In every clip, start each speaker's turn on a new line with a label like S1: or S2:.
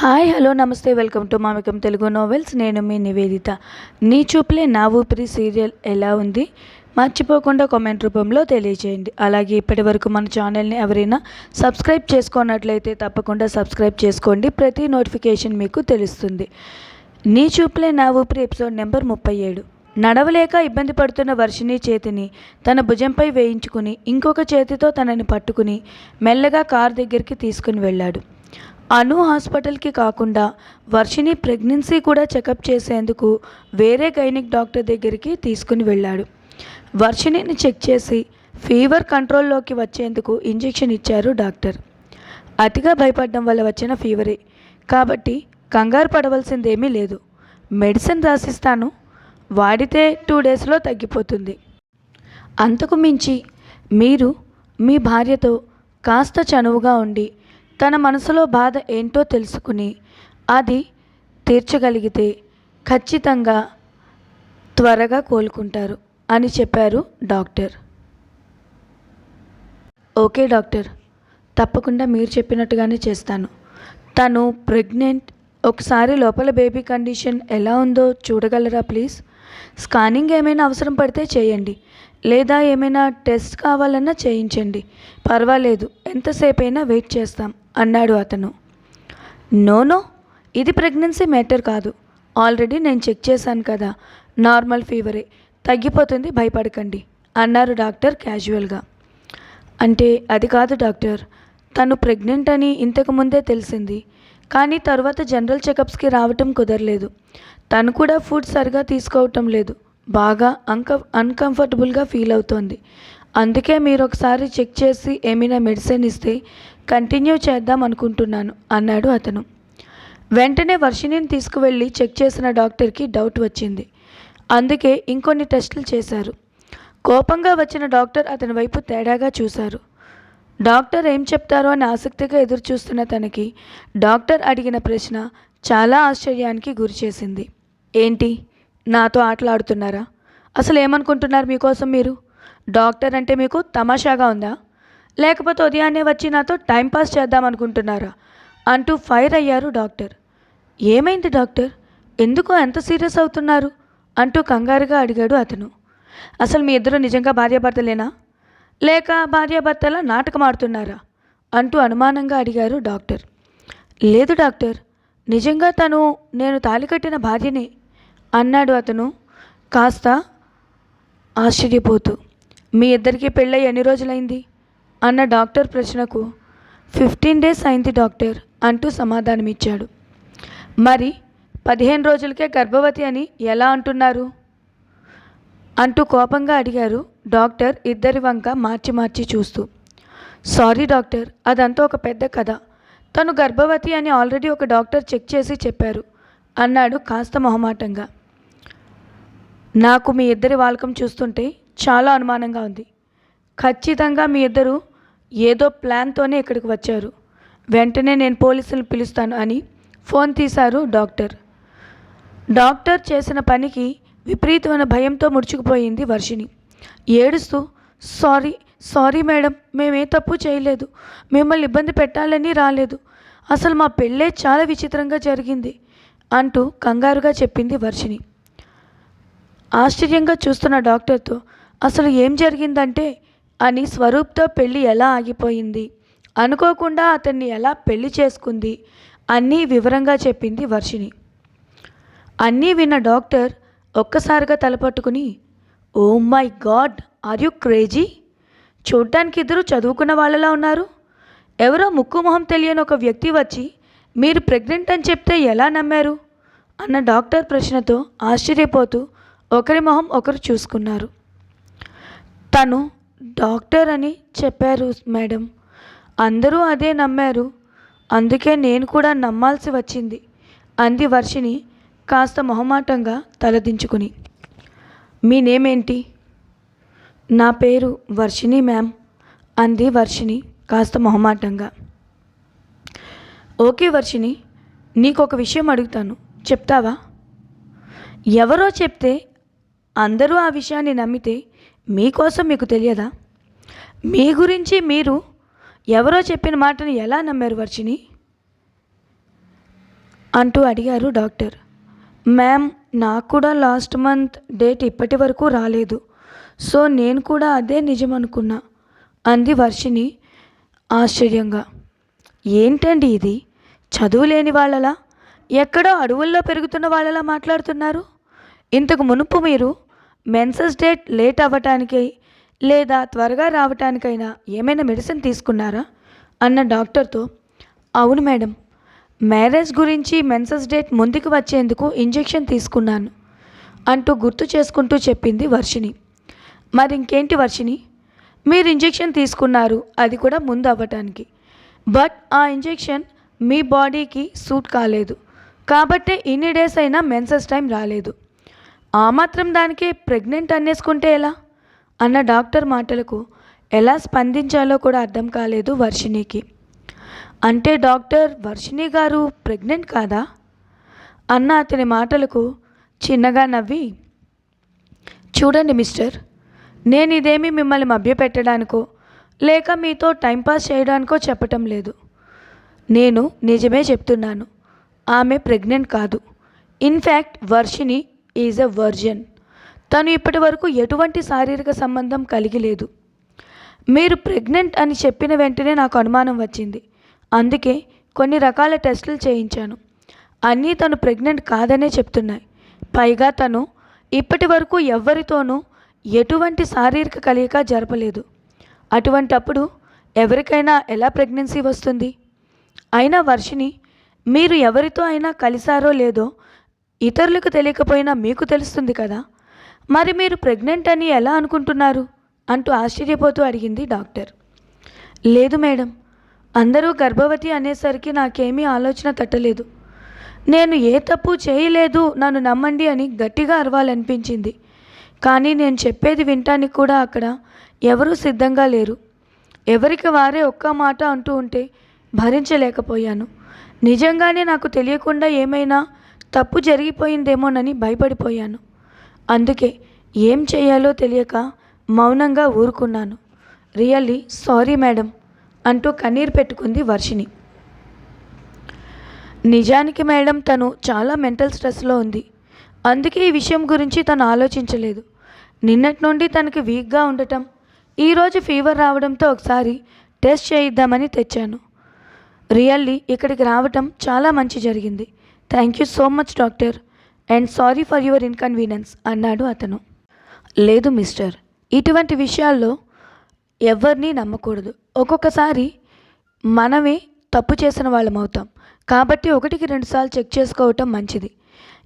S1: Hi hello namaste welcome to Mamikam Telugu novels నేను మీ నివేదిత. నీ చూపులే నా ఊపిరి సీరియల్ ఎలా ఉంది? మర్చిపోకుండా కామెంట్ రూపంలో తెలియజేయండి అలాగే ఇప్పటి వరకు మన ఛానల్ని ఎవరైనా సబ్స్క్రైబ్ చేసుకున్నట్లయితే తప్పకుండా సబ్స్క్రైబ్ చేసుకోండి. ప్రతి నోటిఫికేషన్ మీకు తెలుస్తుంది. నీ చూపులే నా ఊపిరి ఎపిసోడ్ నెంబర్ ముప్పై ఏడు. నడవలేక ఇబ్బంది పడుతున్న వర్షిణి చేతిని తన భుజంపై వేయించుకుని ఇంకొక చేతితో తనని పట్టుకుని మెల్లగా కారు దగ్గరికి తీసుకుని వెళ్ళాడు. అను హాస్పిటల్కి కాకుండా వర్షిని ప్రెగ్నెన్సీ కూడా చెకప్ చేసేందుకు వేరే గైనిక్ డాక్టర్ దగ్గరికి తీసుకుని వెళ్ళాడు. వర్షిణిని చెక్ చేసి ఫీవర్ కంట్రోల్లోకి వచ్చేందుకు ఇంజెక్షన్ ఇచ్చారు డాక్టర్. అతిగా భయపడడం వల్ల వచ్చిన ఫీవరే. కాబట్టి కంగారు పడవలసిందేమీ లేదు. మెడిసిన్ రాసిస్తాను. వాడితే టూ డేస్లో తగ్గిపోతుంది. అంతకు మించి మీరు మీ భార్యతో కాస్త చనువుగా ఉండి తన మనసులో బాధ ఏంటో తెలుసుకుని అది తీర్చగలిగితే ఖచ్చితంగా త్వరగా కోలుకుంటారు అని చెప్పారు డాక్టర్. ఓకే డాక్టర్ తప్పకుండా మీరు చెప్పినట్టుగానే చేస్తాను. తను ప్రెగ్నెంట్ ఒకసారి లోపల బేబీ కండిషన్ ఎలా ఉందో చూడగలరా ప్లీజ్? స్కానింగ్ ఏమైనా అవసరం పడితే చేయండి లేదా ఏమైనా టెస్ట్ కావాలన్నా చేయించండి. పర్వాలేదు ఎంతసేపైనా వెయిట్ చేస్తాం. అన్నాడు అతను. నో నో ఇది ప్రెగ్నెన్సీ మ్యాటర్ కాదు. ఆల్రెడీ నేను చెక్ చేశాను కదా నార్మల్ ఫీవరే. తగ్గిపోతుంది భయపడకండి అన్నారు డాక్టర్ క్యాజువల్గా. అంటే అది కాదు డాక్టర్ తను ప్రెగ్నెంట్ అని ఇంతకు ముందే తెలిసింది కానీ తర్వాత జనరల్ చెకప్స్కి రావటం కుదరలేదు. తను కూడా ఫుడ్ సరిగా తీసుకోవటం లేదు బాగా అన్క అన్కంఫర్టబుల్గా ఫీల్ అవుతోంది. అందుకే మీరు ఒకసారి చెక్ చేసి ఏమైనా మెడిసిన్ ఇస్తే కంటిన్యూ చేద్దాం అనుకుంటున్నాను అన్నాడు అతను. వెంటనే వర్షిణిని తీసుకువెళ్ళి చెక్ చేసిన డాక్టర్కి డౌట్ వచ్చింది. అందుకే ఇంకొన్ని టెస్టులు చేశారు. కోపంగా వచ్చిన డాక్టర్ అతని వైపు తేడాగా చూశారు. డాక్టర్ ఏం చెప్తారో అని ఆసక్తిగా ఎదురు చూస్తున్న తనకి డాక్టర్ అడిగిన ప్రశ్న చాలా ఆశ్చర్యానికి గురిచేసింది. ఏంటి? నాతో ఆటలాడుతున్నారా? అసలు ఏమనుకుంటున్నారు మీకోసం మీరు? డాక్టర్ అంటే మీకు తమాషాగా ఉందా? లేకపోతే ఉదయాన్నే వచ్చి నాతో టైంపాస్ చేద్దాం అనుకుంటున్నారా? అంటూ ఫైర్ అయ్యారు డాక్టర్. ఏమైంది డాక్టర్? ఎందుకు ఎంత సీరియస్ అవుతున్నారు? అంటూ కంగారుగా అడిగాడు అతను. అసలు మీ ఇద్దరు నిజంగా భార్యాభర్తలేనా? లేక భార్యాభర్తల నాటకం ఆడుతున్నారా? అంటూ అనుమానంగా అడిగారు డాక్టర్. లేదు డాక్టర్ నిజంగా తను నేను తాళి కట్టిన భార్యనే అన్నాడు అతను కాస్త ఆశ్చర్యపోతూ. మీ ఇద్దరికీ పెళ్ళై ఎన్ని రోజులైంది? అన్న డాక్టర్ ప్రశ్నకు ఫిఫ్టీన్ డేస్ అయింది డాక్టర్ అంటూ సమాధానమిచ్చాడు. మరి పదిహేను రోజులకే గర్భవతి అని ఎలా అంటున్నారు? అంటూ కోపంగా అడిగారు డాక్టర్ ఇద్దరి వంక మార్చి మార్చి చూస్తూ. సారీ డాక్టర్ అదంతా ఒక పెద్ద కథ. తను గర్భవతి అని ఆల్రెడీ ఒక డాక్టర్ చెక్ చేసి చెప్పారు అన్నాడు కాస్త మొహమాటంగా. నాకు మీ ఇద్దరి వాలకం చూస్తుంటే చాలా అనుమానంగా ఉంది. ఖచ్చితంగా మీ ఇద్దరు ఏదో ప్లాన్తోనే ఇక్కడికి వచ్చారు. వెంటనే నేను పోలీసులు పిలుస్తాను అని ఫోన్ తీశారు డాక్టర్. డాక్టర్ చేసిన పనికి విపరీతమైన భయంతో ముడుచుకుపోయింది వర్షిణి. ఏడుస్తూ సారీ సారీ మేడం మేమే తప్పు చేయలేదు. మిమ్మల్ని ఇబ్బంది పెట్టాలని రాలేదు. అసలు మా పెళ్ళే చాలా విచిత్రంగా జరిగింది అంటూ కంగారుగా చెప్పింది వర్షిణి. ఆశ్చర్యంగా చూస్తున్న డాక్టర్తో అసలు ఏం జరిగిందంటే అని స్వరూప్తో పెళ్ళి ఎలా ఆగిపోయింది? అనుకోకుండా అతన్ని ఎలా పెళ్ళి చేసుకుంది? అన్నీ వివరంగా చెప్పింది వర్షిణి. అన్నీ విన్న డాక్టర్ ఒక్కసారిగా తలపట్టుకుని ఓ my god are you crazy? చూడ్డానికి ఇద్దరు చదువుకున్న వాళ్ళలా ఉన్నారు? ఎవరో ముక్కు మొహం తెలియని ఒక వ్యక్తి వచ్చి మీరు ప్రెగ్నెంట్ అని చెప్తే ఎలా నమ్మారు? అన్న డాక్టర్ ప్రశ్నతో ఆశ్చర్యపోతూ ఒకరి మొహం ఒకరు చూసుకున్నారు. తను డాక్టర్ అని చెప్పారు మేడం. అందరూ అదే నమ్మారు. అందుకే నేను కూడా నమ్మాల్సి వచ్చింది. అంది వర్షిని కాస్త మొహమాటంగా తలదించుకుని. మీ నేమ్ ఏంటి నా పేరు వర్షిణి మ్యామ్ అంది వర్షిని కాస్త మొహమాటంగా. ఓకే వర్షిని నీకు ఒక విషయం అడుగుతాను. చెప్తావా? ఎవరో చెప్తే అందరూ ఆ విషయాన్ని నమ్మితే మీకోసం మీకు తెలియదా? మీ గురించి మీరు ఎవరో చెప్పిన మాటని ఎలా నమ్మారు వర్షిని అంటూ అడిగారు డాక్టర్. మ్యామ్ నాకు కూడా లాస్ట్ మంత్ డేట్ ఇప్పటి వరకు రాలేదు. సో నేను కూడా అదే నిజం అనుకున్నా అంది వర్షిని ఆశ్చర్యంగా. ఏంటండి ఇది? చదువు లేని వాళ్ళలా? ఎక్కడో అడవుల్లో పెరుగుతున్న వాళ్ళలా మాట్లాడుతున్నారు? ఇంతకు మునుపు మీరు మెన్సెస్ డేట్ లేట్ అవ్వటానికి లేదా త్వరగా రావటానికైనా ఏమైనా మెడిసిన్ తీసుకున్నారా? అన్న డాక్టర్తో అవును మేడం మ్యారేజ్ గురించి మెన్సెస్ డేట్ ముందుకు వచ్చేందుకు ఇంజెక్షన్ తీసుకున్నాను అంటూ గుర్తు చేసుకుంటూ చెప్పింది వర్షిణి. మరి ఇంకేంటి వర్షిణి? మీరు ఇంజెక్షన్ తీసుకున్నారు అది కూడా ముందు అవ్వటానికి. బట్ ఆ ఇంజెక్షన్ మీ బాడీకి సూట్ కాలేదు. కాబట్టే ఇన్ని డేస్ అయినా మెన్సెస్ టైం రాలేదు. ఆ మాత్రం దానికే ప్రెగ్నెంట్ అనేసుకుంటే ఎలా? అన్న డాక్టర్ మాటలకు ఎలా స్పందించాలో కూడా అర్థం కాలేదు వర్షిణికి. అంటే డాక్టర్ వర్షిణి గారు ప్రెగ్నెంట్ కాదా? అన్న అతని మాటలకు చిన్నగా నవ్వి చూడండి మిస్టర్ నేను ఇదేమి మిమ్మల్ని మభ్యపెట్టడానికో లేక మీతో టైంపాస్ చేయడానికో చెప్పటం లేదు. నేను నిజమే చెప్తున్నాను ఆమె ప్రెగ్నెంట్ కాదు. In fact Varshini is a virgin తను ఇప్పటి వరకు ఎటువంటి శారీరక సంబంధం కలిగి లేదు. మీరు ప్రెగ్నెంట్ అని చెప్పిన వెంటనే నాకు అనుమానం వచ్చింది. అందుకే కొన్ని రకాల టెస్టులు చేయించాను. అన్నీ తను ప్రెగ్నెంట్ కాదనే చెప్తున్నాయి. పైగా తను ఇప్పటి వరకు ఎవ్వరితోనూ ఎటువంటి శారీరక కలయిక జరపలేదు. అటువంటప్పుడు ఎవరికైనా ఎలా ప్రెగ్నెన్సీ వస్తుంది? అయినా వర్షిని మీరు ఎవరితో అయినా కలిశారో లేదో ఇతరులకు తెలియకపోయినా మీకు తెలుస్తుంది కదా? మరి మీరు ప్రెగ్నెంట్ అని ఎలా అనుకుంటున్నారు? అంటూ ఆశ్చర్యపోతూ అడిగింది డాక్టర్. లేదు మేడం అందరూ గర్భవతి అనేసరికి నాకేమీ ఆలోచన తట్టలేదు. నేను ఏ తప్పు చేయలేదు నన్ను నమ్మండి అని గట్టిగా అరవాలనిపించింది. కానీ నేను చెప్పేది వినటానికి కూడా అక్కడ ఎవరూ సిద్ధంగా లేరు. ఎవరికి వారే ఒక్క మాట అంటూ ఉంటే భరించలేకపోయాను. నిజంగానే నాకు తెలియకుండా ఏమైనా తప్పు జరిగిపోయిందేమోనని భయపడిపోయాను. అందుకే ఏం చేయాలో తెలియక మౌనంగా ఊరుకున్నాను. రియల్లీ సారీ మేడం అంటూ కన్నీరు పెట్టుకుంది వర్షిణి. నిజానికి మేడం తను చాలా మెంటల్ స్ట్రెస్లో ఉంది. అందుకే ఈ విషయం గురించి తను ఆలోచించలేదు. నిన్నటి నుండి తనకి వీక్గా ఉండటం ఈరోజు ఫీవర్ రావడంతో ఒకసారి టెస్ట్ చేయిద్దామని తెచ్చాను. రియల్లీ ఇక్కడికి రావటం చాలా మంచి జరిగింది. Thank you so much doctor and sorry for your inconvenience అన్నాడు అతను. లేదు మిస్టర్ ఇటువంటి విషయాల్లో ఎవరిని నమ్మకూడదు. ఒక్కొక్కసారి మనమే తప్పు చేసిన వాళ్ళం అవుతాం. కాబట్టి ఒకటికి రెండుసార్లు చెక్ చేసుకోవటం మంచిది.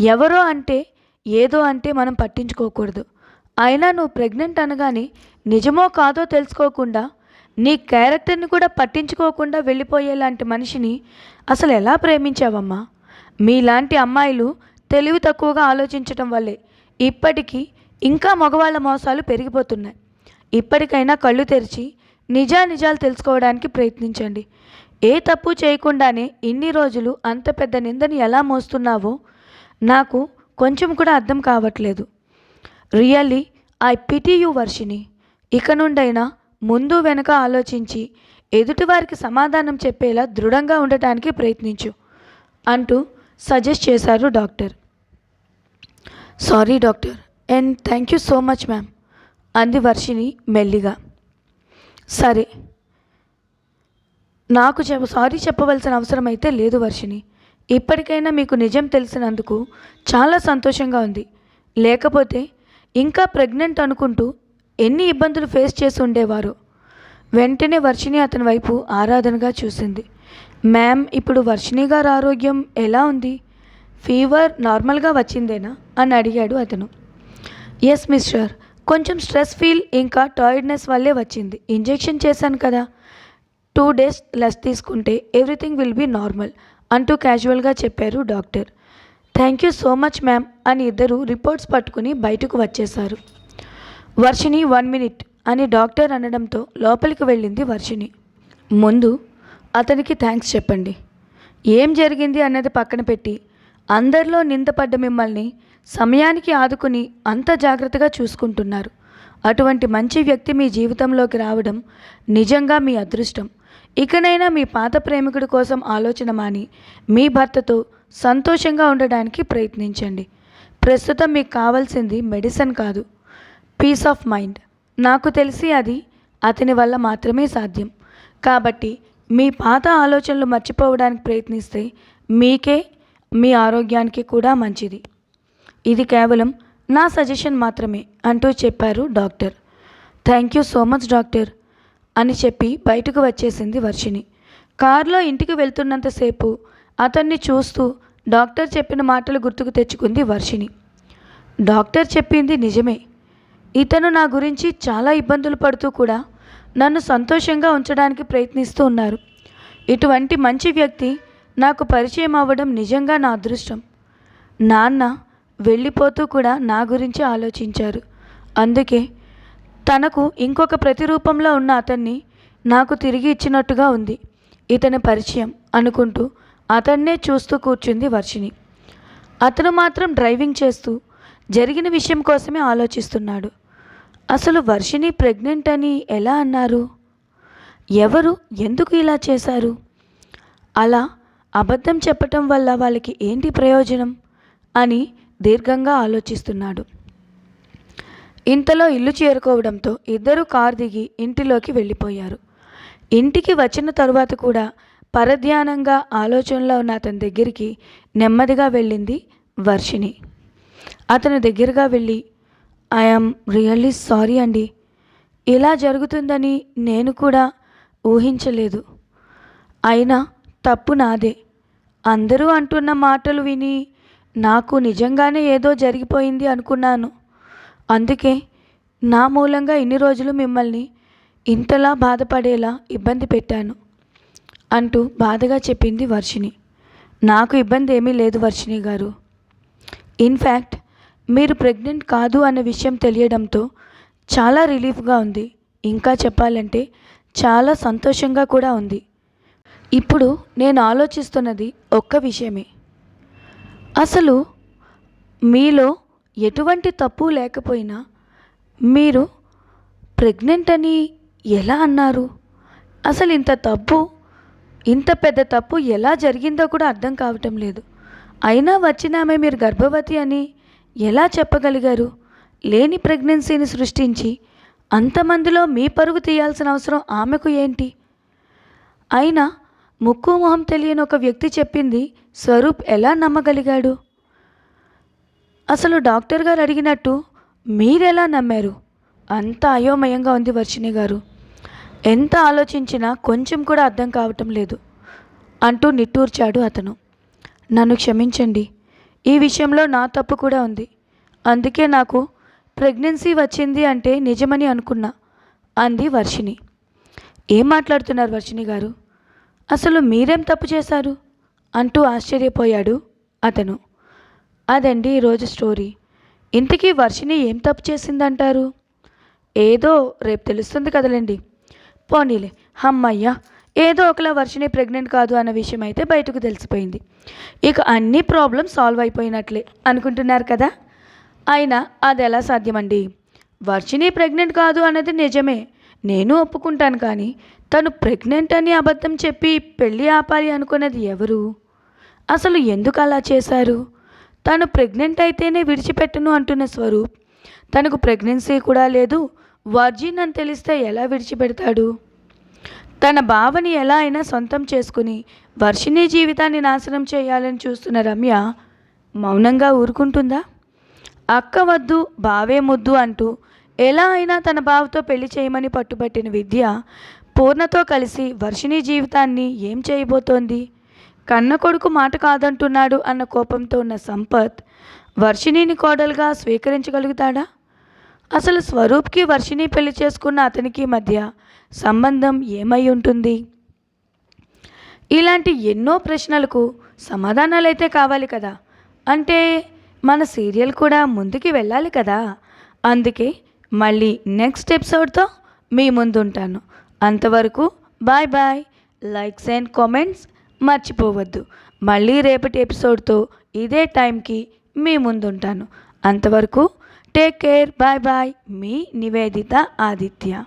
S1: ఎవరో అంటే ఏదో అంటే మనం పట్టించుకోకూడదు. అయినా నువ్వు ప్రెగ్నెంట్ అనగానే నిజమో కాదో తెలుసుకోకుండా నీ క్యారెక్టర్ని కూడా పట్టించుకోకుండా వెళ్ళిపోయేలాంటి మనిషిని అసలు ఎలా ప్రేమించావమ్మా? మీలాంటి అమ్మాయిలు తెలివి తక్కువగా ఆలోచించటం వల్లే ఇప్పటికీ ఇంకా మగవాళ్ళ మోసాలు పెరిగిపోతున్నాయి. ఇప్పటికైనా కళ్ళు తెరిచి నిజానిజాలు తెలుసుకోవడానికి ప్రయత్నించండి. ఏ తప్పు చేయకుండానే ఇన్ని రోజులు అంత పెద్ద నిందని ఎలా మోస్తున్నావో నాకు కొంచెం కూడా అర్థం కావట్లేదు. Really I pity you Varshini ఇక నుండైనా ముందు వెనక ఆలోచించి ఎదుటివారికి సమాధానం చెప్పేలా దృఢంగా ఉండటానికి ప్రయత్నించు అంటూ సజెస్ట్ చేశారు doctor. Sorry doctor. And thank you so much ma'am అంది వర్షిని మెల్లిగా. సరే. నాకు చె సారీ చెప్పవలసిన అవసరం అయితే లేదు వర్షిని ఇప్పటికైనా మీకు నిజం తెలిసినందుకు చాలా సంతోషంగా ఉంది. లేకపోతే ఇంకా ప్రెగ్నెంట్ అనుకుంటూ ఎన్ని ఇబ్బందులు ఫేస్ చేసి ఉండేవారు. వెంటనే వర్షిని అతని వైపు ఆరాధనగా చూసింది. మ్యామ్ ఇప్పుడు వర్షిణి గారి ఆరోగ్యం ఎలా ఉంది? ఫీవర్ నార్మల్గా వచ్చిందేనా? అని అడిగాడు అతను. ఎస్ మిస్టర్ కొంచెం స్ట్రెస్ ఫీల్ ఇంకా టైర్డ్నెస్ వల్లే వచ్చింది. ఇంజెక్షన్ చేశాను కదా. టూ డేస్ లెస్ తీసుకుంటే ఎవ్రీథింగ్ విల్ బీ నార్మల్ అంటూ క్యాజువల్గా చెప్పారు doctor. Thank you so much ma'am అని ఇద్దరు రిపోర్ట్స్ పట్టుకుని బయటకు వచ్చేశారు. వర్షిణి వన్ మినిట్ అని డాక్టర్ అనడంతో లోపలికి వెళ్ళింది వర్షిణి. ముందు అతనికి థ్యాంక్స్ చెప్పండి. ఏం జరిగింది అన్నది పక్కన పెట్టి అందరిలో నిందపడ్డ మిమ్మల్ని సమయానికి ఆదుకుని అంత జాగ్రత్తగా చూసుకుంటున్నారు. అటువంటి మంచి వ్యక్తి మీ జీవితంలోకి రావడం నిజంగా మీ అదృష్టం. ఇకనైనా మీ పాత ప్రేమికుడి కోసం ఆలోచన మాని మీ భర్తతో సంతోషంగా ఉండడానికి ప్రయత్నించండి. ప్రస్తుతం మీకు కావాల్సింది మెడిసిన్ కాదు పీస్ ఆఫ్ మైండ్. నాకు తెలిసి అది అతని వల్ల మాత్రమే సాధ్యం. కాబట్టి మీ పాత ఆలోచనలు మర్చిపోవడానికి ప్రయత్నిస్తే మీకే మీ ఆరోగ్యానికి కూడా మంచిది. ఇది కేవలం నా సజెషన్ మాత్రమే అంటూ చెప్పారు doctor. Thank you so much doctor అని చెప్పి బయటకు వచ్చేసింది వర్షిని కారులో ఇంటికి వెళ్తున్నంతసేపు అతన్ని చూస్తూ డాక్టర్ చెప్పిన మాటలు గుర్తుకు తెచ్చుకుంది వర్షిని డాక్టర్ చెప్పింది నిజమే. ఇతను నా గురించి చాలా ఇబ్బందులు పడుతూ కూడా నన్ను సంతోషంగా ఉంచడానికి ప్రయత్నిస్తూ ఉన్నారు. ఇటువంటి మంచి వ్యక్తి నాకు పరిచయం అవ్వడం నిజంగా నా అదృష్టం. నాన్న వెళ్ళిపోతూ కూడా నా గురించి ఆలోచించారు. అందుకే తనకు ఇంకొక ప్రతిరూపంలో ఉన్న అతన్ని నాకు తిరిగి ఇచ్చినట్టుగా ఉంది. ఇతని పరిచయం అనుకుంటూ అతన్నే చూస్తూ కూర్చుంది వర్షిని అతను మాత్రం డ్రైవింగ్ చేస్తూ జరిగిన విషయం కోసమే ఆలోచిస్తున్నాడు. అసలు వర్షిణి ప్రెగ్నెంట్ అని ఎలా అన్నారు? ఎవరు ఎందుకు ఇలా చేశారు? అలా అబద్ధం చెప్పటం వల్ల వాళ్ళకి ఏంటి ప్రయోజనం? అని దీర్ఘంగా ఆలోచిస్తున్నాడు. ఇంతలో ఇల్లు చేరుకోవడంతో ఇద్దరు కారు దిగి ఇంటిలోకి వెళ్ళిపోయారు. ఇంటికి వచ్చిన తరువాత కూడా పరధ్యానంగా ఆలోచనలో ఉన్న అతని దగ్గరికి నెమ్మదిగా వెళ్ళింది వర్షిణి. అతను దగ్గరగా వెళ్ళి ఐఎమ్ రియల్లీ సారీ అండి ఇలా జరుగుతుందని నేను కూడా ఊహించలేదు. అయినా తప్పు నాదే. అందరూ అంటున్న మాటలు విని నాకు నిజంగానే ఏదో జరిగిపోయింది అనుకున్నాను. అందుకే నా మూలంగా ఇన్ని రోజులు మిమ్మల్ని ఇంతలా బాధపడేలా ఇబ్బంది పెట్టాను అంటూ బాధగా చెప్పింది వర్షిణి. నాకు ఇబ్బంది ఏమీ లేదు వర్షిని గారు. ఇన్ఫ్యాక్ట్ మీరు ప్రెగ్నెంట్ కాదు అన్న విషయం తెలియడంతో చాలా రిలీఫ్గా ఉంది. ఇంకా చెప్పాలంటే చాలా సంతోషంగా కూడా ఉంది. ఇప్పుడు నేను ఆలోచిస్తున్నది ఒక్క విషయమే. అసలు మీలో ఎటువంటి తప్పు లేకపోయినా మీరు ప్రెగ్నెంట్ అని ఎలా అన్నారు? అసలు ఇంత తప్పు ఇంత పెద్ద తప్పు ఎలా జరిగిందో కూడా అర్థం కావటం లేదు. అయినా వచ్చిన ఆమె మీరు గర్భవతి అని ఎలా చెప్పగలిగారు? లేని ప్రెగ్నెన్సీని సృష్టించి అంతమందిలో మీ పరుగు తీయాల్సిన అవసరం ఆమెకు ఏంటి? అయినా ముక్కు మొహం తెలియని ఒక వ్యక్తి చెప్పింది స్వరూప్ ఎలా నమ్మగలిగాడు? అసలు డాక్టర్ గారు అడిగినట్టు మీరెలా నమ్మారు? అంత అయోమయంగా ఉంది వర్షిణి గారు. ఎంత ఆలోచించినా కొంచెం కూడా అర్థం కావటం లేదు అంటూ నిట్టూర్చాడు అతను. నన్ను క్షమించండి. ఈ విషయంలో నా తప్పు కూడా ఉంది. అందుకే నాకు ప్రెగ్నెన్సీ వచ్చింది అంటే నిజమని అనుకున్నా అంది వర్షిణి. ఏం మాట్లాడుతున్నారు వర్షిణి గారు? అసలు మీరేం తప్పు చేశారు? అంటూ ఆశ్చర్యపోయాడు అతను. అదండి ఈరోజు స్టోరీ. ఇంతకీ వర్షిణి ఏం తప్పు చేసిందంటారు? ఏదో రేపు తెలుస్తుంది కదలండి. పోనీలే. హమ్మయ్య ఏదో ఒకలా వర్షిని ప్రెగ్నెంట్ కాదు అన్న విషయం అయితే బయటకు తెలిసిపోయింది. ఇక అన్ని ప్రాబ్లమ్స్ సాల్వ్ అయిపోయినట్లే అనుకుంటున్నారు కదా? అయినా అది ఎలా సాధ్యమండి? వర్షిని ప్రెగ్నెంట్ కాదు అన్నది నిజమే. నేను ఒప్పుకుంటాను కానీ తను ప్రెగ్నెంట్ అని అబద్ధం చెప్పి పెళ్ళి ఆపాలి అనుకున్నది ఎవరు? అసలు ఎందుకు అలా చేశారు? తను ప్రెగ్నెంట్ అయితేనే విడిచిపెట్టను అంటున్న స్వరూప్. తనకు ప్రెగ్నెన్సీ కూడా లేదు. వర్జిన్ అని తెలిస్తే ఎలా విడిచిపెడతాడు? తన బావని ఎలా అయినా సొంతం చేసుకుని వర్షిణి జీవితాన్ని నాశనం చేయాలని చూస్తున్న రమ్య మౌనంగా ఊరుకుంటుందా? అక్క వద్దు బావే ముద్దు అంటూ ఎలా అయినా తన బావతో పెళ్ళి చేయమని పట్టుబట్టిన విద్య పూర్ణతో కలిసి వర్షిణి జీవితాన్ని ఏం చేయబోతోంది? కన్న కొడుకు మాట కాదంటున్నాడు అన్న కోపంతో ఉన్న సంపత్ వర్షిణిని కోడలుగా స్వీకరించగలుగుతాడా? అసలు స్వరూప్కి వర్షిణి పెళ్ళి చేసుకున్న అతనికి మధ్య సంబంధం ఏమై ఉంటుంది? ఇలాంటి ఎన్నో ప్రశ్నలకు సమాధానాలైతే కావాలి కదా. అంటే మన సీరియల్ కూడా ముందుకి వెళ్ళాలి కదా. అందుకే మళ్ళీ నెక్స్ట్ ఎపిసోడ్తో మీ ముందుంటాను. అంతవరకు bye bye. Likes and comments మర్చిపోవద్దు. మళ్ళీ రేపటి ఎపిసోడ్తో ఇదే టైంకి మీ ముందుంటాను. అంతవరకు టేక్ కేర్ బాయ్ బాయ్. మీ నివేదిత ఆదిత్య.